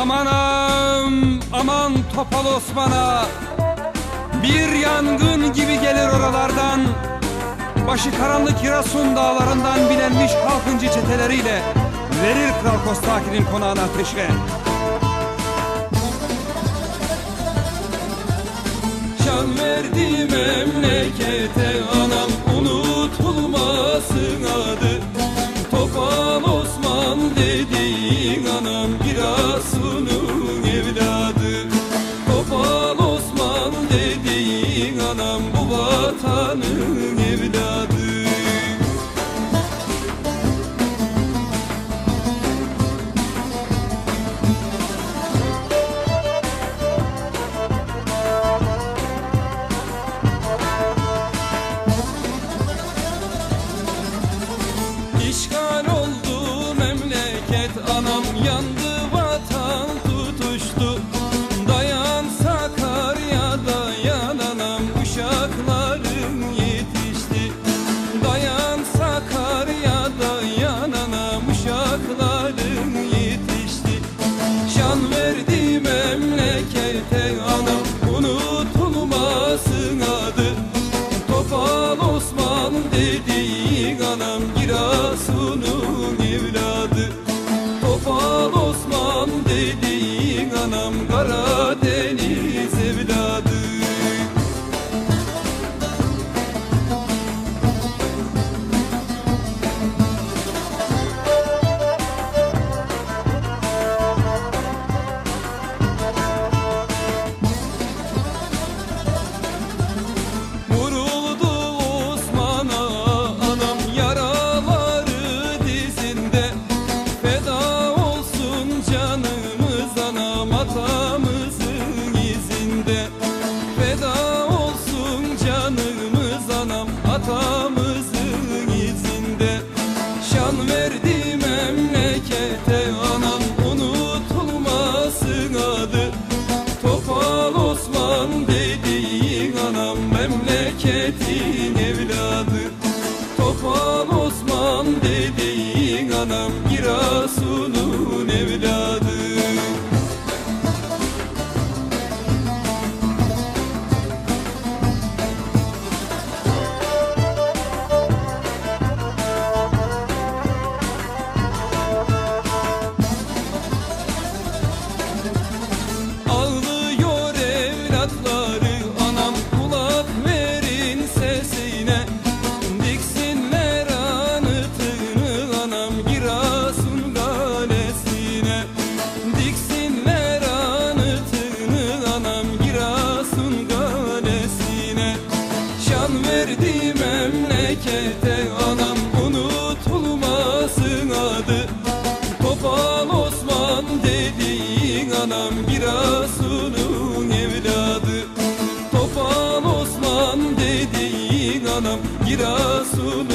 Amanam aman Topal Osman'a. Bir yangın gibi gelir oralardan. Başı karanlık Kirasun dağlarından bilenmiş halkıncı çeteleriyle Verir Kral Kostaki'nin konağına ateşe. vatanım feda olsun canımız anam atamızın izinde. Şan verdi memlekete anam unutulmasın adı. Topal Osman dediğin anam memleketin evladı. Topal Osman dediğin anam mirası